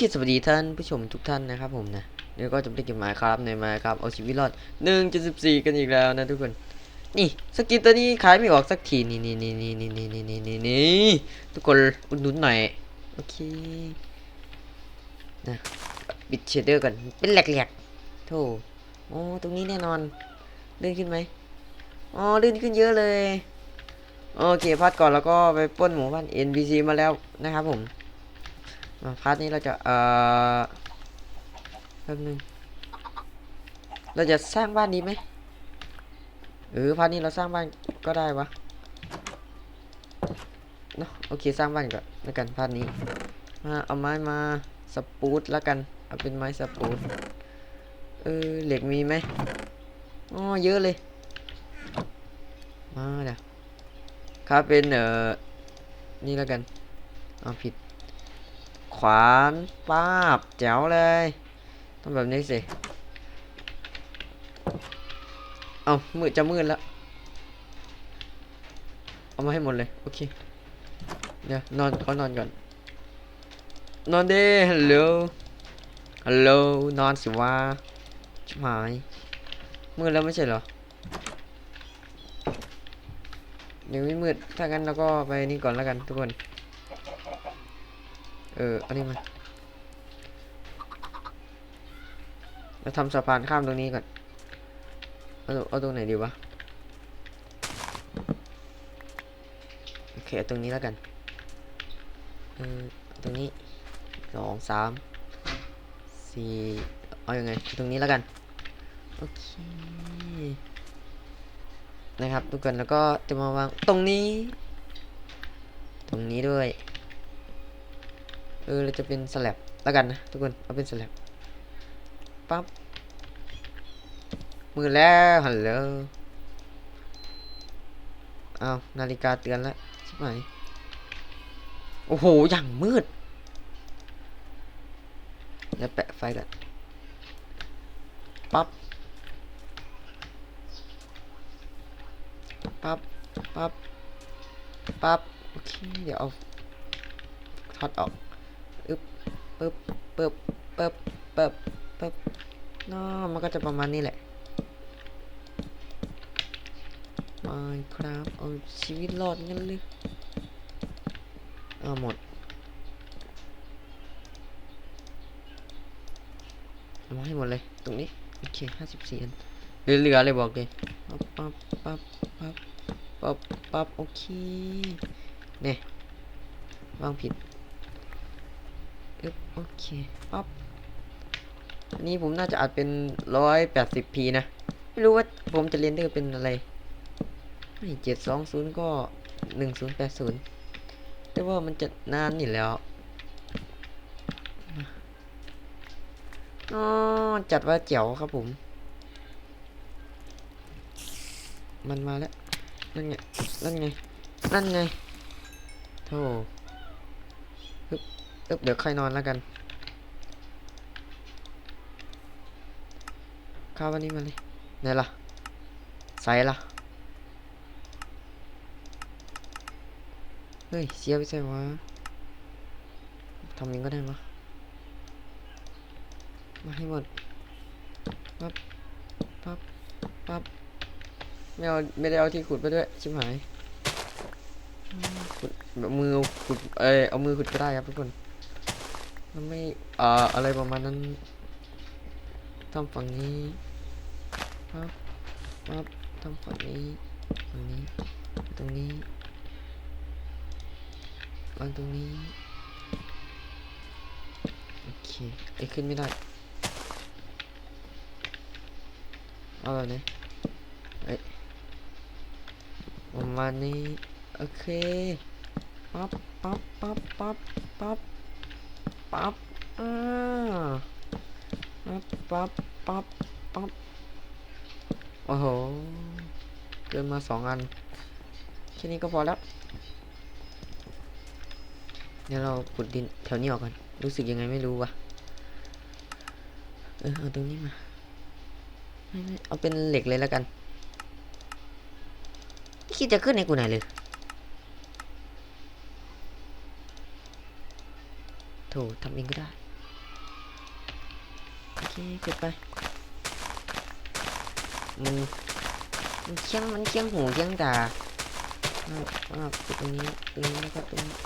เคสวัสดีท่านผู้ชมทุกท่านนะครับผมนะเดี๋ยวก็จะไปเก็บหมายครับในหมายครับเอาชีวิตรอดหนึ่งจุดสิบสี่กันอีกแล้วนะทุกคน นี่สกินตัวนี้ขายไม่ออกสักทีนี่นี่นี่นี่นี่นี่นี่นี่นี่นี่ทุกคนอุดหนุนหน่อยโอเคนะปิดเชดเดอร์กันเป็นแหลกๆโธ่โอ้ตรงนี้แน่นอนเลื่อนขึ้นไหมอ๋อเลื่อนขึ้นเยอะเลยโอเคพัดก่อนแล้วก็ไปป้นหมู่บ้าน NPC มาแล้วนะครับผม พาร์ทนี้เราจะ เอ่อแป๊บนึงเราจะสร้างบ้านดีไหมเออพาร์ทนี้เราสร้างบ้านก็ได้วะเนาะโอเคสร้างบ้านก่อนแล้วกันพาร์ทนี้มาเอาไม้มาสปูตแล้วกันเอาเป็นไม้สปูตเออเหล็กมีไหมอ๋อเยอะเลยมาเดี๋ยวครับเป็นเอ่อนี่แล้วกันเอาผิด ขวานป้าบแจ๋วเลยต้องแบบนี้สิเอามืดจะมืดแล้ว เอามาให้หมดเลย โอเค เดี๋ยวนอนเขานอนก่อน นอนเด้ฮัลโหล ฮัลโหล นอนสิวะชิบหายมืดแล้วไม่ใช่เหรอยังไม่มืด ถ้างั้นเราก็ไปนี่ก่อนแล้วกันทุกคน เอออันนี้มาเราทำสะพานข้ามตรงนี้ก่อน เอาเอาตรงไหนดีวะ โอเคตรงนี้แล้วกันเออตรงนี้สองสามสี่เอาอยัางไง ตรงนี้แล้วกัน โอเค นะครับทุกคนแล้วก็จะมาวางตรงนี้ ตรงนี้ด้วย เออเราจะเป็นสลับแล้วกันนะทุกคนเอาเป็นสลับปั๊บมือแล้วฮัลโหลเอานาฬิกาเตือนแล้วใช่ไหมโอ้โห อย่างมืดเดี๋ยวแปะไฟก่อนปั๊บปั๊บปั๊บปั๊บโอเค เดี๋ยวเอาทอตออก อึบปึ๊บปึ๊บปึ๊บปึ๊บปึ๊บเนาะมันก็จะประมาณนี้แหละมาครับเอาชีวิตรอดงั้นเลยเอาหมดเอามาให้หมดเลย ตรงนี้ โอเคห้าสิบสี่อันเหลือๆเลยบอกเลยปั๊บปั๊บปั๊บปั๊บปั๊บปั๊บโอเค เนี่ยวางผิด โอเคปั๊บอันนี้ผมน่าจะอัดเป็นร้อยแปดสิบพีนะ ไม่รู้ว่าผมจะเรียนได้เป็นอะไรไม่เจ็ดสองศูนย์ก็หนึ่งศูนย์แปดศูนย์แต่ว่ามันจะนานนี่แล้วอ๋อจัดว่าเจ๋วครับผม มันมาแล้ว นั่นไง นั่นไง นั่นไงโธ่ เดี๋ยวใครนอนแล้วกันข้าววันนี้มาเลยไหนล่ะใส่ล่ะเฮ้ยเสียไปใส่วะทำยังก็ได้มะมาให้หมดปั๊บปั๊บปั๊บไม่เอาไม่ได้เอาที่ขุดไปด้วยชิบหายอืมขุดแบบมือขุดเอยเอามือขุดก็ได้ครับทุกคน มันไม่เอ่ออะไรประมาณนั้นทำฝั่งนี้ปั๊บปั๊บทำฝั่งนี้ฝั่งนี้ ตรงนี้วางตรงนี้โอเคไอ้ขึ้นไม่ได้เอาแบบนี้เอ้ยประมาณนี้โอเคปั๊บปั๊บปั๊บปั๊บปั๊บ ปั๊บอ่าปั๊บปั๊บปั๊บปั๊บโอ้โห เกินมาสองอัน แค่นี้ก็พอแล้ว เดี๋ยวเราขุดดินแถวนี้ออกกัน รู้สึกยังไงไม่รู้วะเออเอาตรงนี้มา ไม่ไม่เอาเป็นเหล็กเลยแล้วกันไม่คิดจะขึ้นให้กูไหนเลย โถทำเองก็ได้ โอเก็บไป มันมันเคียงมันเคียงหูเคียงตาอ่าอ่าปิดตรงนี้ตรงนี้แล้วก็ตรงนี้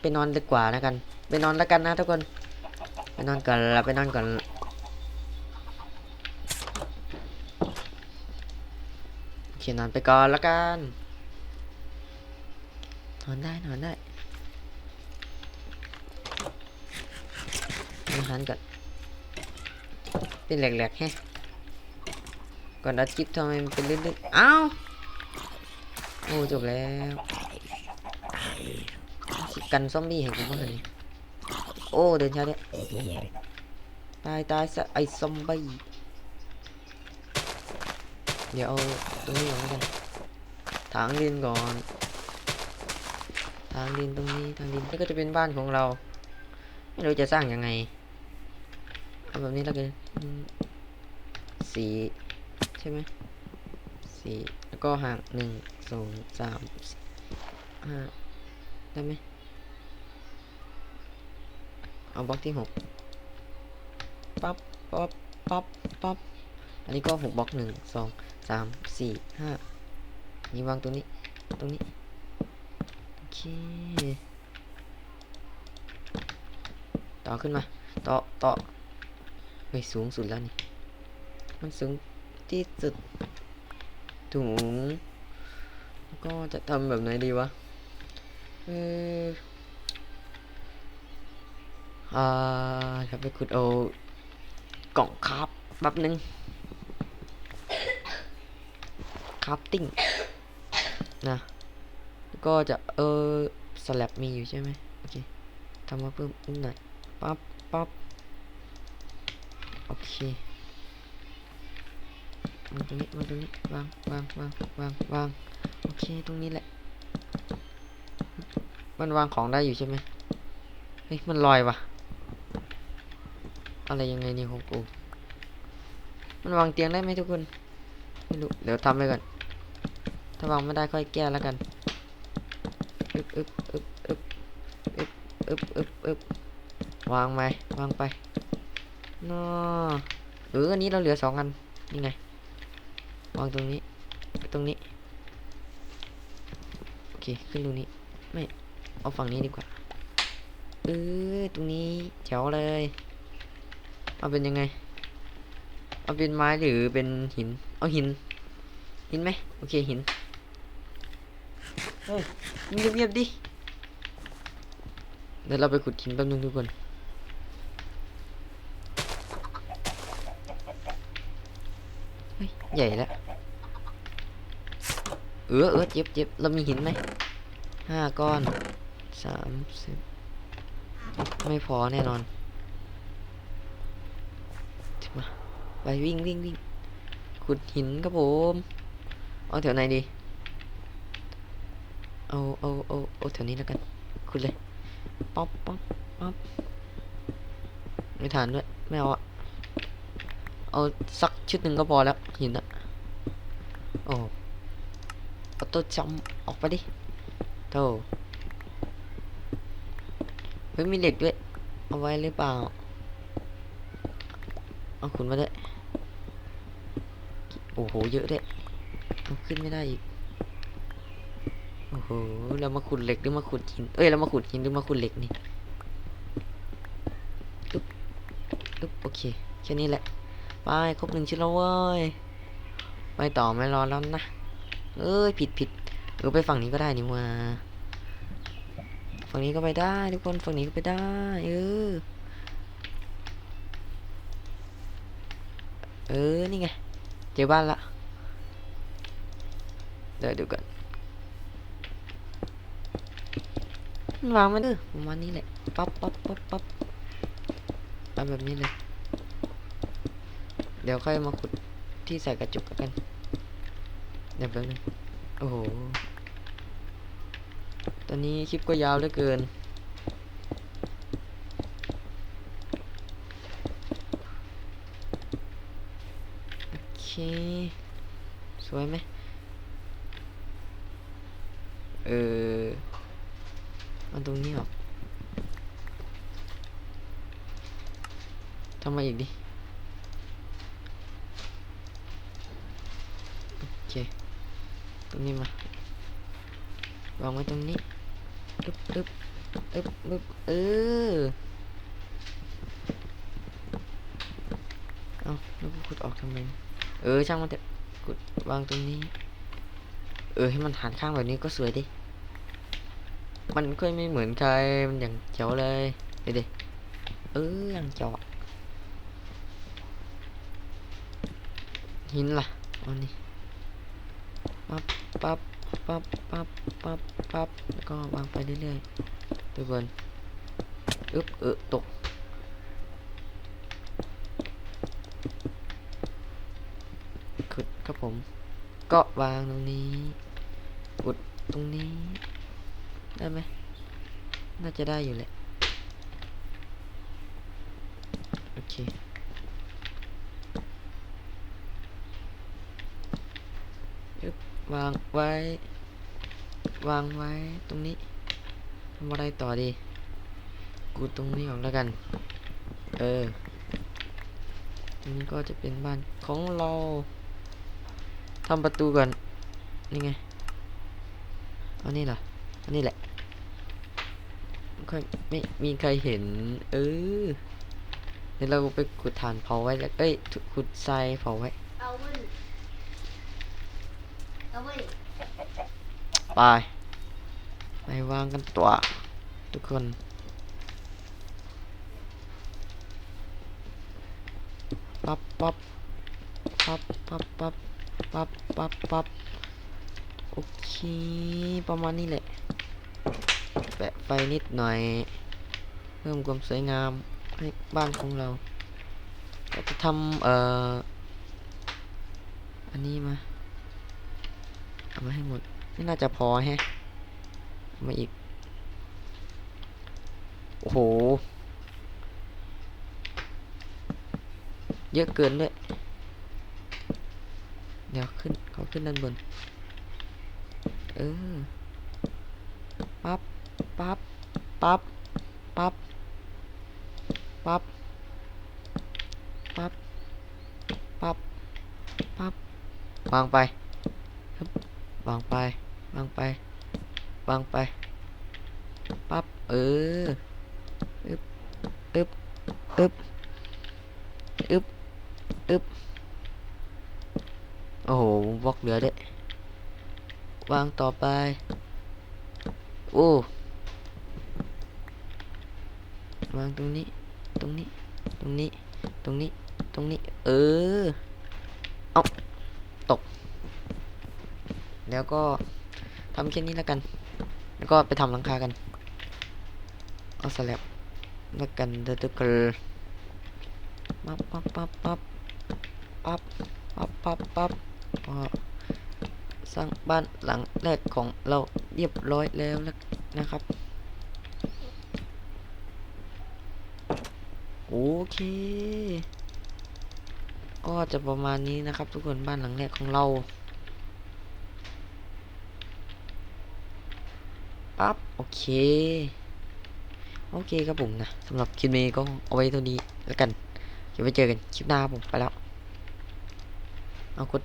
ไปนอนดีกว่านะกัน ไปนอนแล้วกันนะทุกคน ไปนอนก่อนละไปนอนก่อนโอเคนอนไปก่อนแล้วกัน นอนได้นอนได้อาหารก่อนเป็นแหลกๆแฮะก่อนอัดคลิปทำไมมันเป็นลื่นๆอ้าวโอ้จบแล้วกันซอมบี้ให้กูบ้างเลยโอ้เดินช้าเนี่ยตายตายซะไอซอมบี้เดี๋ยวเอาตรงนี้ก่อนแล้วกันถางดินก่อน ทางดินตรงนี้ทางดินนี่ก็จะเป็นบ้านของเรา ไม่รู้จะสร้างยังไงเอาแบบนี้แล้วกันสีใช่ไหมสีแล้วก็ห่างหนึ่งสองสามสี่ห้าได้ไหมเอาบล็อกที่หกปั๊บปั๊บปั๊บปั๊บอันนี้ก็หกบล็อกหนึ่งสองสามสี่ห้านี่วางตรงนี้ตรงนี้ ต่อขึ้นมา ต่อ ต่อเฮ้ยสูงสุดแล้วนี่ มันสูงที่สุดถุงก็จะทำแบบไหนดีวะ เอออ่าเดี๋ยวไปขุดเอากล่องคราฟแป๊บนึงคราฟติ้งนะ ก็จะเออสลับมีอยู่ใช่ไหมโอเคทำมาเพิ่มนิดหน่อยปั๊บปั๊บโอเค วางตรงนี้วางตรงนี้วางวางวางวางวางโอเคตรงนี้แหละ มันวางของได้อยู่ใช่ไหมเฮ้ยมันลอยว่ะอะไรยังไงเนี่ยของกูมันวางเตียงได้ไหมทุกคน ไม่รู้ เดี๋ยวทำไปก่อน ถ้าวางไม่ได้ค่อยแก้แล้วกัน อึบอึบอึบอึบอึบอึบอึบอึบวางไปวางไปนอหรืออันนี้เราเหลือสองอันนี่ไง วางตรงนี้ ตรงนี้ โอเค ขึ้นตรงนี้ ไม่ เอาฝั่งนี้ดีกว่าเออตรงนี้แจ๋วเลย เอาเป็นยังไง เอาเป็นไม้หรือเป็นหิน เอาหิน หินไหมโอเคหิน เฮ้ยเงียบๆดิ เดี๋ยวเราไปขุดหินแป๊บนึงทุกคน เฮ้ย ใหญ่แล้ว เออเออเจ็บเจ็บเรามีหินไหม ห้าก้อนสามสิบไม่พอแน่นอนมาไปวิ่งวิ่งวิ่งขุดหินครับผม เอาแถวไหนดี เอาเอาเอาเอาแถวนี้แล้วกันคุณเลยป๊อปป๊อปป๊อปไม่ทานด้วยไม่เอาอะเอาสักชุดหนึ่งก็พอแล้วหินอะโอ้เอาตัวจำออกไปดิโธ่เฮ้ยมีเหล็กด้วย เอาไว้หรือเปล่า เอาขุนมาด้วย โอ้โห เยอะด้วย เอาขึ้นไม่ได้อีก โอ้โหเรามาขุดเหล็กหรือมาขุดหิน เอ้ยเรามาขุดหินหรือมาขุดเหล็กนี่อึ๊บอึ๊บโอเคแค่นี้แหละ ไปครบหนึ่งชิ้นแล้วเว้ย ไปต่อไม่รอแล้วนะ เอ้ยผิดผิดเออไปฝั่งนี้ก็ได้นี่มาฝั่งนี้ก็ไปได้ทุกคนฝั่งนี้ก็ไปได้ เออ เออ นี่ไง เจอบ้านละ เดี๋ยวดูกัน มันวางมาดื้อประมาณนี้แหละปั๊บปั๊บปั๊บปั๊บเอาแบบนี้เลย เดี๋ยวค่อยมาขุดที่ใส่กระจุกกัน เดี๋ยวแป๊บนึงโอ้โห ตอนนี้คลิปก็ยาวเหลือเกิน โอเค สวยไหมเออ เอาตรงนี้ออกทำมาอีกดิโอเคตรงนี้มาวางไว้ตรงนี้อึ๊บอึ๊บอึ๊บอึ๊บเออเอาแล้วกูขุดออกทำไมเออช่างมันเถอะขุดวางตรงนี้ เออให้มันหันข้างแบบนี้ก็สวยดิ มันค่อยไม่เหมือนใคร มันอย่างเจ๋วเลยเดี๋ยวดิเอออย่างเจาะหินล่ะอานี่ปั๊บปั๊บปั๊บปั๊บปั๊บปั๊บแล้วก็วางไปเรื่อยๆทุกคนอึ๊บเออตกขุดครับผม ก็วางตรงนี้อุดตรงนี้ ได้ไหมน่าจะได้อยู่แหละ โอเคยึบวางไว้ วางไว้ตรงนี้ทำอะไรต่อดี กูตรงนี้ก่อนแล้วกัน เออตรงนี้ก็จะเป็นบ้านของเราทำประตูก่อน นี่ไงอานี่เหรออันนี้แหละ ค่อยไม่มีใครเห็น เออเดี๋ยวเราไปขุดฐานเผาไว้แล้วเอ้ยขุดทรายเผาไว้เอาเว้ยเอาเว้ยไปไปวางกันตัว ทุกคนปั๊บปั๊บปั๊บปั๊บปั๊บปั๊บปั๊บปั๊บโอเค ประมาณนี้แหละ แปะไฟนิดหน่อย เพิ่มความสวยงามให้บ้านของเราเราจะทำเอ่ออันนี้มาเอามาให้หมดไม่น่าจะพอแฮะมาอีก โอ้โห เยอะเกินด้วย เดี๋ยวขึ้นเขาขึ้นด้านบน เออ ปั๊บปั๊บปั๊บปั๊บปั๊บปั๊บปั๊บวางไปวางไปวางไปวางไปปั๊บเอออึบอึบอึบอึบอึบโอ้โหบล็อกเหลือด้วยวางต่อไปโอ้ วางตรงนี้ ตรงนี้ ตรงนี้ ตรงนี้ ตรงนี้ เออ เอาตก แล้วก็ทำแค่นี้แล้วกัน แล้วก็ไปทำหลังคากัน เอาสแลบแล้วกันเดือร์ตเกอร์ปั๊บปั๊บปั๊บปั๊บปั๊บปั๊บปั๊บปั๊บสร้างบ้านหลังแรกของเราเรียบร้อยแล้วนะครับ โอเค ก็จะประมาณนี้นะครับทุกคนบ้านหลังแรกของเราปั๊บโอเค โอเคครับผมนะสำหรับคลิปนี้ก็เอาไว้เท่านี้แล้วกันเดี๋ยวไปเจอกันคลิปหน้าครับผมไปแล้วเอากด